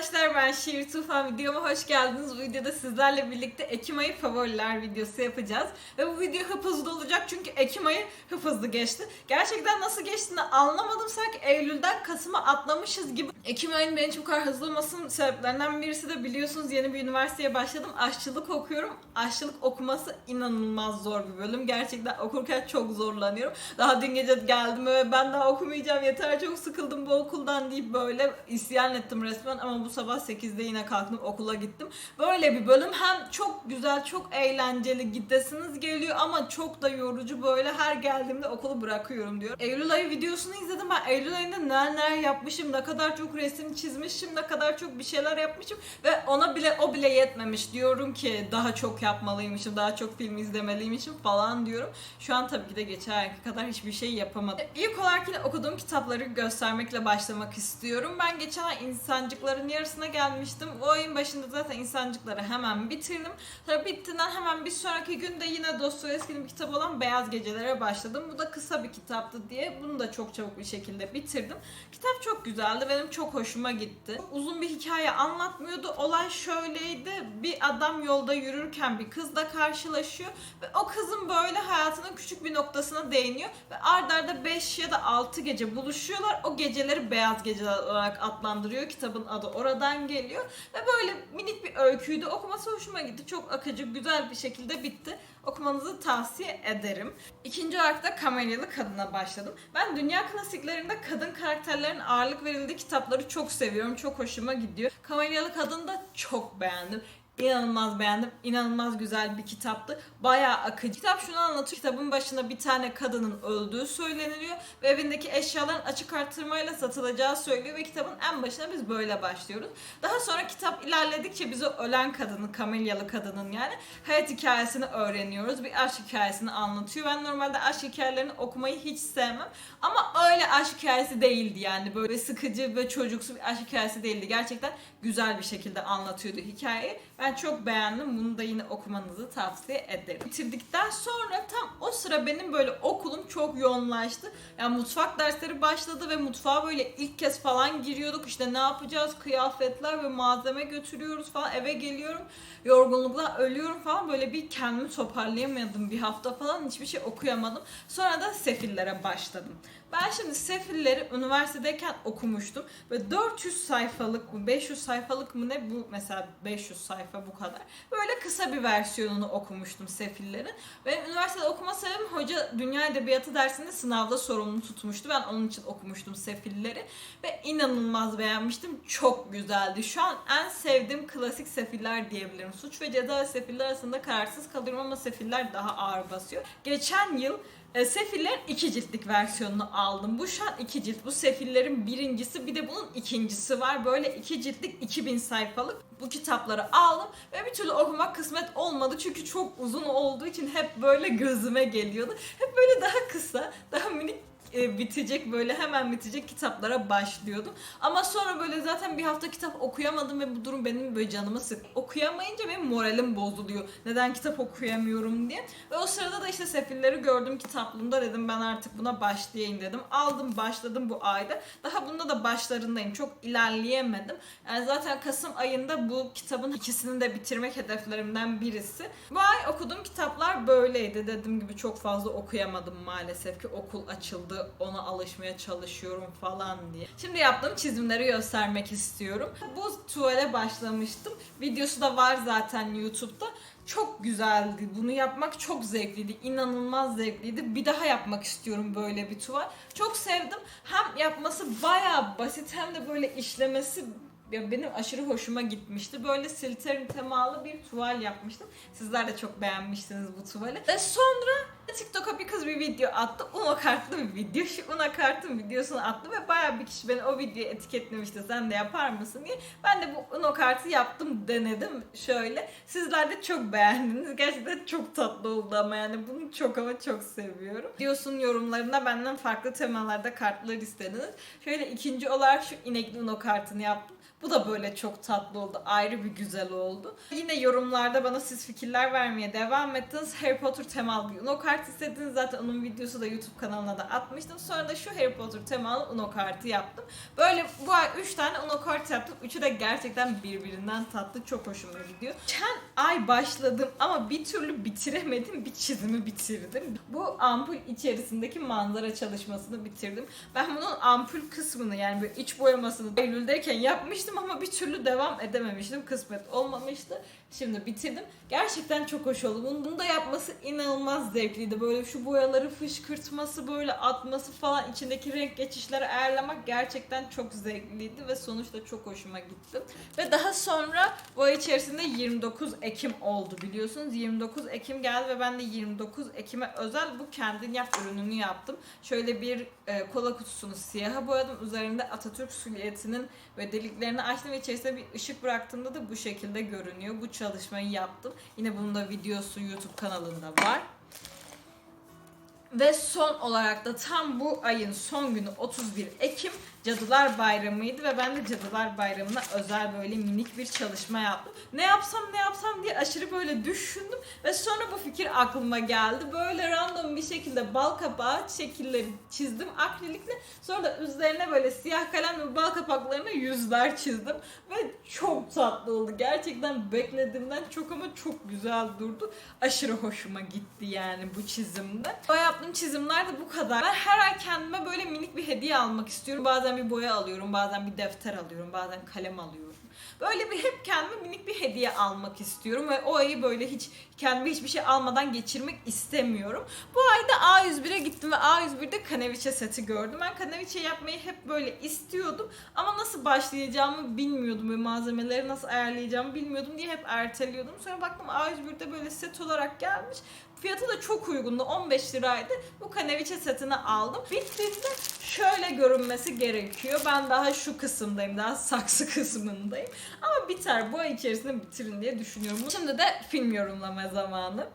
arkadaşlar ben Şiir Tufan videoma hoş geldiniz. Bu videoda sizlerle birlikte Ekim ayı favoriler videosu yapacağız. Ve bu video hıp hızlı olacak çünkü Ekim ayı hıp hızlı geçti. Gerçekten nasıl geçtiğini anlamadım. Sanki Eylül'den Kasım'a atlamışız gibi. Ekim ayının benim çok kadar hızlı olmasının sebeplerinden birisi de biliyorsunuz yeni bir üniversiteye başladım. Aşçılık okuyorum. Aşçılık okuması inanılmaz zor bir bölüm. Gerçekten okurken çok zorlanıyorum. Daha dün gece geldim ve ben daha okumayacağım yeter çok sıkıldım bu okuldan deyip böyle isyan ettim resmen ama bu sabah 8'de yine kalktım okula gittim. Böyle bir bölüm hem çok güzel çok eğlenceli gidesiniz geliyor ama çok da yorucu böyle her geldiğimde okulu bırakıyorum diyor. Eylül ayı videosunu izledim ben Eylül ayında neler neler yapmışım ne kadar çok resim çizmişim ne kadar çok bir şeyler yapmışım ve ona bile o bile yetmemiş diyorum ki daha çok yapmalıymışım daha çok film izlemeliymişim falan diyorum. Şu an tabii ki de geçen kadar hiçbir şey yapamadım. İlk olarak yine okuduğum kitapları göstermekle başlamak istiyorum. Ben geçen ay insancıkların yarısına gelmiştim. O ayın başında zaten insancıkları hemen bitirdim. Sonra bittiğinden hemen bir sonraki günde yine Dostoyevski'nin bir kitabı olan Beyaz Gecelere başladım. Bu da kısa bir kitaptı diye bunu da çok çabuk bir şekilde bitirdim. Kitap çok güzeldi. Benim çok hoşuma gitti. Çok uzun bir hikaye anlatmıyordu. Olay şöyleydi. Bir adam yolda yürürken bir kızla karşılaşıyor ve o kızın böyle hayatının küçük bir noktasına değiniyor ve ard arda 5 ya da 6 gece buluşuyorlar. O geceleri beyaz geceler olarak adlandırıyor. Kitabın adı oradan geliyor. Ve böyle minik bir öyküydü. Okuması hoşuma gitti. Çok akıcı, güzel bir şekilde bitti. Okumanızı tavsiye ederim. İkinci olarak da Kamelyalı Kadın'a başladım. Ben dünya klasiklerinde kadın karakterlerin ağırlık verildiği kitapları çok seviyorum. Çok hoşuma gidiyor. Kamelyalı Kadın'ı da çok beğendim. İnanılmaz beğendim. İnanılmaz güzel bir kitaptı. Bayağı akıcı. Kitap şunu anlatıyor. Kitabın başında bir tane kadının öldüğü söyleniliyor ve evindeki eşyaların açık artırmayla satılacağı söylüyor ve kitabın en başına biz böyle başlıyoruz. Daha sonra kitap ilerledikçe bize ölen kadının, Kamelyalı kadının yani hayat hikayesini öğreniyoruz. Bir aşk hikayesini anlatıyor. Ben normalde aşk hikayelerini okumayı hiç sevmem. Ama öyle aşk hikayesi değildi yani. Böyle sıkıcı ve çocuksu bir aşk hikayesi değildi. Gerçekten güzel bir şekilde anlatıyordu hikayeyi. Ben çok beğendim. Bunu da yine okumanızı tavsiye ederim. Bitirdikten sonra tam o sıra benim böyle okulum çok yoğunlaştı. Yani mutfak dersleri başladı ve mutfağa böyle ilk kez falan giriyorduk. İşte ne yapacağız? Kıyafetler ve malzeme götürüyoruz falan. Eve geliyorum. Yorgunlukla ölüyorum falan. Böyle bir kendimi toparlayamadım bir hafta falan. Hiçbir şey okuyamadım. Sonra da sefillere başladım. Ben şimdi Sefilleri üniversitedeyken okumuştum ve 400 sayfalık mı 500 sayfalık mı ne bu mesela 500 sayfa bu kadar. Böyle kısa bir versiyonunu okumuştum Sefilleri. Benim üniversitede okuma sebebim hoca dünya edebiyatı dersinde sınavda sorumlu tutmuştu. Ben onun için okumuştum Sefilleri ve inanılmaz beğenmiştim. Çok güzeldi. Şu an en sevdiğim klasik Sefiller diyebilirim. Suç ve Ceza ve Sefiller arasında kararsız kalıyorum ama Sefiller daha ağır basıyor. Geçen yıl e, Sefillerin iki ciltlik versiyonunu aldım. Bu şu an iki cilt. Bu Sefillerin birincisi bir de bunun ikincisi var. Böyle iki ciltlik 2000 sayfalık bu kitapları aldım ve bir türlü okumak kısmet olmadı. Çünkü çok uzun olduğu için hep böyle gözüme geliyordu. Hep böyle daha kısa, daha minik e, bitecek böyle hemen bitecek kitaplara başlıyordum. Ama sonra böyle zaten bir hafta kitap okuyamadım ve bu durum benim böyle canımı sık. Okuyamayınca benim moralim bozuluyor. Neden kitap okuyamıyorum diye. Ve o sırada da işte Sefilleri gördüm kitaplığımda dedim ben artık buna başlayayım dedim. Aldım başladım bu ayda. Daha bunda da başlarındayım. Çok ilerleyemedim. Yani zaten Kasım ayında bu kitabın ikisini de bitirmek hedeflerimden birisi. Bu ay okuduğum kitaplar böyleydi. Dediğim gibi çok fazla okuyamadım maalesef ki okul açıldı ona alışmaya çalışıyorum falan diye. Şimdi yaptığım çizimleri göstermek istiyorum. Bu tuvale başlamıştım. Videosu da var zaten YouTube'da. Çok güzeldi. Bunu yapmak çok zevkliydi. İnanılmaz zevkliydi. Bir daha yapmak istiyorum böyle bir tuval. Çok sevdim. Hem yapması bayağı basit hem de böyle işlemesi ya benim aşırı hoşuma gitmişti. Böyle silterin temalı bir tuval yapmıştım. Sizler de çok beğenmiştiniz bu tuvali. Ve sonra TikTok'a bir kız bir video attı. Uno kartlı bir video. Şu Uno kartın videosunu attı ve bayağı bir kişi beni o videoya etiketlemişti. Sen de yapar mısın diye. Ben de bu Uno kartı yaptım denedim şöyle. Sizler de çok beğendiniz. Gerçekten çok tatlı oldu ama yani bunu çok ama çok seviyorum. Videosunun yorumlarında benden farklı temalarda kartlar istediniz. Şöyle ikinci olarak şu inekli Uno kartını yaptım. Bu da böyle çok tatlı oldu. Ayrı bir güzel oldu. Yine yorumlarda bana siz fikirler vermeye devam ettiniz. Harry Potter temalı bir Uno kart istediniz. Zaten onun videosu da YouTube kanalına da atmıştım. Sonra da şu Harry Potter temalı Uno kartı yaptım. Böyle bu ay 3 tane Uno kart yaptım. Üçü de gerçekten birbirinden tatlı. Çok hoşuma gidiyor. Geçen ay başladım ama bir türlü bitiremedim. Bir çizimi bitirdim. Bu ampul içerisindeki manzara çalışmasını bitirdim. Ben bunun ampul kısmını yani böyle iç boyamasını Eylül'deyken yapmıştım ama bir türlü devam edememiştim. Kısmet olmamıştı. Şimdi bitirdim. Gerçekten çok hoş oldu. Bunu, da yapması inanılmaz zevkliydi. Böyle şu boyaları fışkırtması, böyle atması falan içindeki renk geçişleri ayarlamak gerçekten çok zevkliydi ve sonuçta çok hoşuma gitti. Ve daha sonra bu ay içerisinde 29 Ekim oldu biliyorsunuz. 29 Ekim geldi ve ben de 29 Ekim'e özel bu kendin yap ürününü yaptım. Şöyle bir e, kola kutusunu siyaha boyadım. Üzerinde Atatürk silüetinin ve deliklerini açtım ve içerisine bir ışık bıraktığımda da bu şekilde görünüyor. Bu çalışmayı yaptım. Yine bunun da videosu YouTube kanalında var. Ve son olarak da tam bu ayın son günü 31 Ekim Cadılar Bayramı'ydı ve ben de Cadılar Bayramı'na özel böyle minik bir çalışma yaptım. Ne yapsam ne yapsam diye aşırı böyle düşündüm ve sonra bu fikir aklıma geldi. Böyle random bir şekilde bal kapağı şekilleri çizdim akrilikle. Sonra da üzerine böyle siyah kalem ve bal kapaklarına yüzler çizdim ve çok tatlı oldu. Gerçekten beklediğimden çok ama çok güzel durdu. Aşırı hoşuma gitti yani bu çizimde. O yaptığım çizimler de bu kadar. Ben her ay kendime böyle minik bir hediye almak istiyorum. Bazen bir boya alıyorum, bazen bir defter alıyorum, bazen kalem alıyorum. Böyle bir hep kendime minik bir hediye almak istiyorum ve o ayı böyle hiç kendime hiçbir şey almadan geçirmek istemiyorum. Bu ayda A101'e gittim ve A101'de kaneviçe seti gördüm. Ben kaneviçe yapmayı hep böyle istiyordum ama nasıl başlayacağımı bilmiyordum ve malzemeleri nasıl ayarlayacağımı bilmiyordum diye hep erteliyordum. Sonra baktım A101'de böyle set olarak gelmiş. Fiyatı da çok uygundu. 15 liraydı. Bu kaneviçe setini aldım. Bittiğinde şöyle görünmesi gerekiyor. Ben daha şu kısımdayım. Daha saksı kısmındayım. Ama biter. Bu ay içerisinde bitirin diye düşünüyorum. Şimdi de film yorumlama zamanı.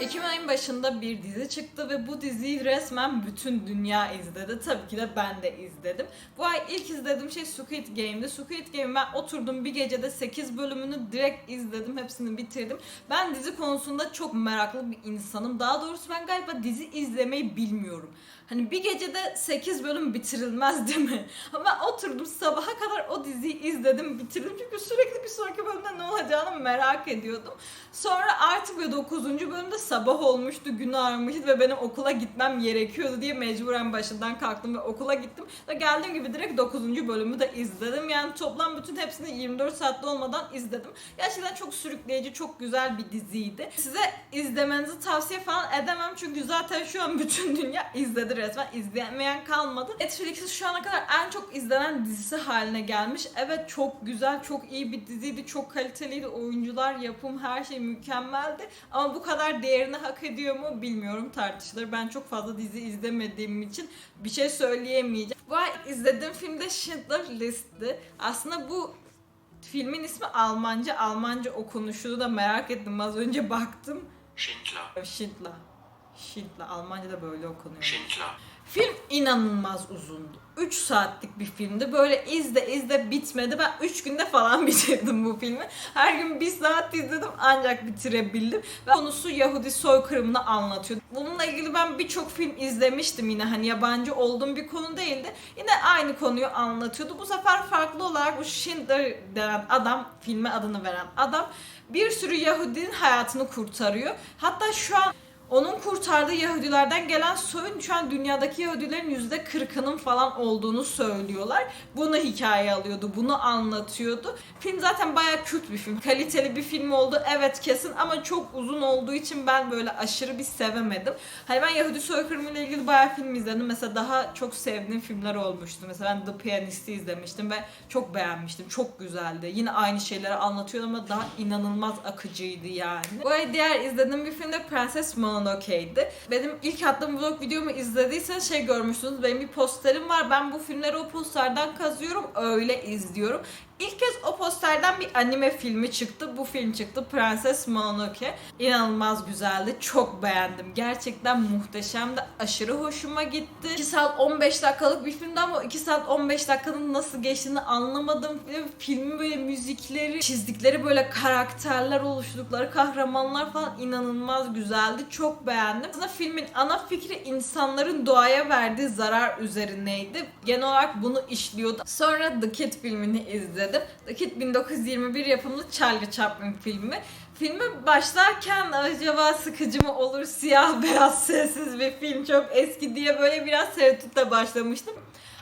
Ekim ayın başında bir dizi çıktı ve bu diziyi resmen bütün dünya izledi. Tabii ki de ben de izledim. Bu ay ilk izlediğim şey Squid Game'di. Squid Game ben oturdum bir gecede 8 bölümünü direkt izledim. Hepsini bitirdim. Ben dizi konusunda çok meraklı bir insanım. Daha doğrusu ben galiba dizi izlemeyi bilmiyorum. Hani bir gecede 8 bölüm bitirilmez değil mi? Ama oturdum sabaha kadar o diziyi izledim, bitirdim. Çünkü sürekli bir sonraki bölümde ne olacağını merak ediyordum. Sonra artık ve 9. bölümde sabah olmuştu, gün ağarmıştı ve benim okula gitmem gerekiyordu diye mecburen başından kalktım ve okula gittim. Ve geldiğim gibi direkt 9. bölümü de izledim. Yani toplam bütün hepsini 24 saatte olmadan izledim. Gerçekten çok sürükleyici, çok güzel bir diziydi. Size izlemenizi tavsiye falan edemem çünkü zaten şu an bütün dünya izledi resmen. İzlemeyen kalmadı. Netflix'in şu ana kadar en çok izlenen dizisi haline gelmiş. Evet çok güzel, çok iyi bir diziydi. Çok kaliteliydi. Oyuncular, yapım, her şey mükemmeldi. Ama bu kadar değerini hak ediyor mu bilmiyorum tartışılır. Ben çok fazla dizi izlemediğim için bir şey söyleyemeyeceğim. Bu ay izlediğim film de Schindler List'ti. Aslında bu filmin ismi Almanca. Almanca okunuşunu da merak ettim. Az önce baktım. Schindler. Schindler. Schindler. Almanca da böyle okunuyor. Schindler. Film inanılmaz uzundu. 3 saatlik bir filmdi. Böyle izle izle bitmedi. Ben 3 günde falan bitirdim bu filmi. Her gün 1 saat izledim ancak bitirebildim. Ve konusu Yahudi soykırımını anlatıyor. Bununla ilgili ben birçok film izlemiştim yine. Hani yabancı olduğum bir konu değildi. Yine aynı konuyu anlatıyordu. Bu sefer farklı olarak bu Schindler denen adam, filme adını veren adam bir sürü Yahudinin hayatını kurtarıyor. Hatta şu an onun kurtardığı Yahudilerden gelen soyun şu an dünyadaki Yahudilerin yüzde kırkının falan olduğunu söylüyorlar. Bunu hikaye alıyordu, bunu anlatıyordu. Film zaten bayağı kült bir film, kaliteli bir film oldu. Evet kesin ama çok uzun olduğu için ben böyle aşırı bir sevemedim. Hani ben Yahudi soykırımı ile ilgili bayağı film izledim. Mesela daha çok sevdiğim filmler olmuştu. Mesela ben The Pianist'i izlemiştim ve çok beğenmiştim. Çok güzeldi. Yine aynı şeyleri anlatıyor ama daha inanılmaz akıcıydı yani. Bu diğer izlediğim bir film de Prenses Mononoke'ydi. Benim ilk attığım vlog videomu izlediyseniz şey görmüşsünüz. Benim bir posterim var. Ben bu filmleri o posterden kazıyorum. Öyle izliyorum. İlk kez o posterden bir anime filmi çıktı. Bu film çıktı. Prenses Mononoke. İnanılmaz güzeldi. Çok beğendim. Gerçekten muhteşemdi. Aşırı hoşuma gitti. 2 saat 15 dakikalık bir filmdi ama 2 saat 15 dakikanın nasıl geçtiğini anlamadım. Filmin böyle müzikleri, çizdikleri böyle karakterler oluşturdukları kahramanlar falan inanılmaz güzeldi. Çok beğendim. Aslında filmin ana fikri insanların doğaya verdiği zarar üzerineydi. Genel olarak bunu işliyordu. Sonra The Kid filmini izledim. The Kid 1921 yapımlı Charlie Chaplin filmi. Filme başlarken acaba sıkıcı mı olur siyah beyaz sessiz bir film çok eski diye böyle biraz tereddütle başlamıştım.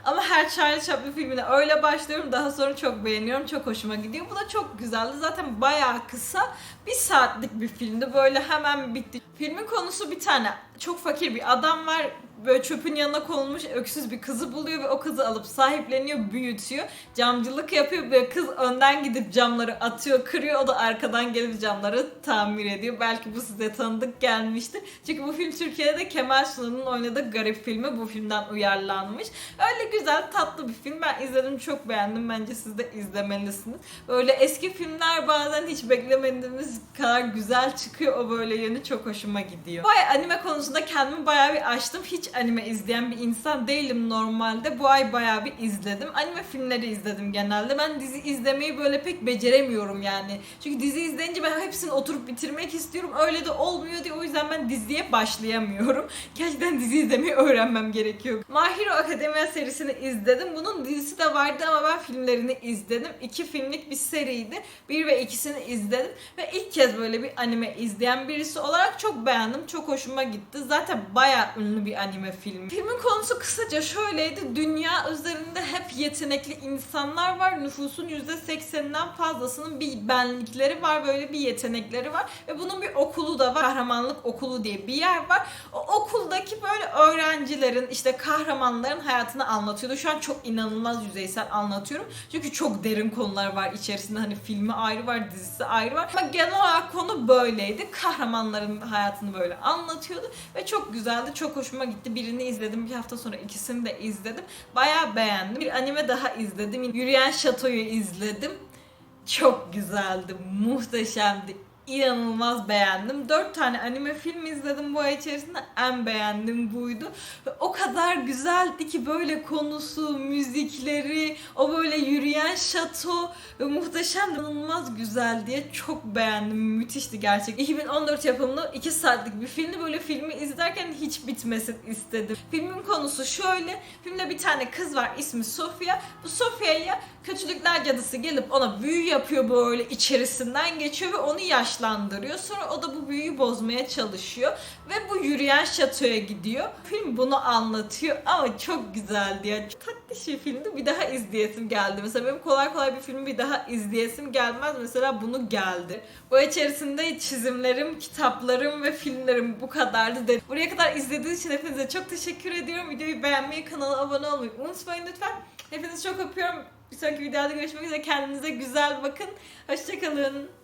Ama her Charlie Chaplin filmine öyle başlıyorum. Daha sonra çok beğeniyorum. Çok hoşuma gidiyor. Bu da çok güzeldi. Zaten bayağı kısa. Bir saatlik bir filmdi. Böyle hemen bitti. Filmin konusu bir tane. Çok fakir bir adam var. Böyle çöpün yanına konulmuş öksüz bir kızı buluyor ve o kızı alıp sahipleniyor, büyütüyor. Camcılık yapıyor ve kız önden gidip camları atıyor, kırıyor. O da arkadan gelip camları tamir ediyor. Belki bu size tanıdık gelmiştir. Çünkü bu film Türkiye'de Kemal Sunal'ın oynadığı Garip filmi bu filmden uyarlanmış. Öyle güzel, tatlı bir film. Ben izledim, çok beğendim. Bence siz de izlemelisiniz. Böyle eski filmler bazen hiç beklemediğimiz kadar güzel çıkıyor. O böyle yönü çok hoşuma gidiyor. Bu ay anime konusunda kendimi bayağı bir açtım. Hiç anime izleyen bir insan değilim normalde. Bu ay bayağı bir izledim. Anime filmleri izledim genelde. Ben dizi izlemeyi böyle pek beceremiyorum yani. Çünkü dizi izleyince ben hepsini oturup bitirmek istiyorum. Öyle de olmuyor diye o yüzden ben diziye başlayamıyorum. Gerçekten dizi izlemeyi öğrenmem gerekiyor. My Hero Academia serisini izledim. Bunun dizisi de vardı ama ben filmlerini izledim. İki filmlik bir seriydi. Bir ve ikisini izledim. Ve ilk kez böyle bir anime izleyen birisi olarak çok beğendim. Çok hoşuma gitti. Zaten bayağı ünlü bir anime filmi. Filmin konusu kısaca şöyleydi. Dünya üzerinde hep yetenekli insanlar var. Nüfusun %80'inden fazlasının bir benlikleri var. Böyle bir yetenekleri var. Ve bunun bir okulu da var. Kahramanlık okulu diye bir yer var. O okuldaki böyle öğrencilerin işte kahramanların hayatını anlatıyordu. Şu an çok inanılmaz yüzeysel anlatıyorum. Çünkü çok derin konular var içerisinde. Hani filmi ayrı var, dizisi ayrı var. Ama genel olarak konu böyleydi. Kahramanların hayatını böyle anlatıyordu. Ve çok güzeldi. Çok hoşuma gitti. Birini izledim. Bir hafta sonra ikisini de izledim. Bayağı beğendim. Bir anime daha izledim. Yürüyen Şato'yu izledim. Çok güzeldi. Muhteşemdi. İnanılmaz beğendim. Dört tane anime film izledim bu ay içerisinde. En beğendim buydu. O kadar güzeldi ki böyle konusu, müzikleri, o böyle yürüyen şato ve muhteşem inanılmaz güzel diye çok beğendim. Müthişti gerçekten. 2014 yapımlı 2 saatlik bir filmdi. Böyle filmi izlerken hiç bitmesin istedim. Filmin konusu şöyle. Filmde bir tane kız var ismi Sofia. Bu Sofia'ya kötülükler cadısı gelip ona büyü yapıyor böyle içerisinden geçiyor ve onu yaşlandırıyor. Sonra o da bu büyüyü bozmaya çalışıyor ve bu yürüyen şatoya gidiyor. Film bunu anlatıyor ama çok güzeldi ya. Çok tatlış bir filmdi. Bir daha izleyesim geldi. Mesela benim kolay kolay bir filmi bir daha izleyesim gelmez. Mesela bunu geldi. Bu içerisinde çizimlerim, kitaplarım ve filmlerim bu kadardı. De. Buraya kadar izlediğiniz için hepinize çok teşekkür ediyorum. Videoyu beğenmeyi, kanala abone olmayı unutmayın lütfen. Hepinizi çok öpüyorum. Bir sonraki videoda görüşmek üzere. Kendinize güzel bakın. Hoşçakalın.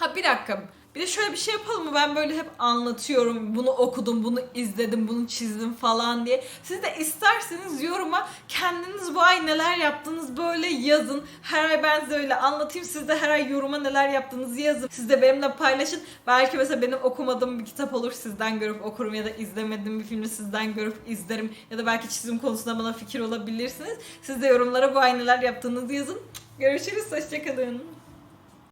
Ha bir dakika. Bir de şöyle bir şey yapalım mı? Ben böyle hep anlatıyorum. Bunu okudum, bunu izledim, bunu çizdim falan diye. Siz de isterseniz yoruma kendiniz bu ay neler yaptınız böyle yazın. Her ay ben size öyle anlatayım. Siz de her ay yoruma neler yaptığınızı yazın. Siz de benimle paylaşın. Belki mesela benim okumadığım bir kitap olur. Sizden görüp okurum ya da izlemediğim bir filmi sizden görüp izlerim. Ya da belki çizim konusunda bana fikir olabilirsiniz. Siz de yorumlara bu ay neler yaptığınızı yazın. Görüşürüz. Hoşçakalın.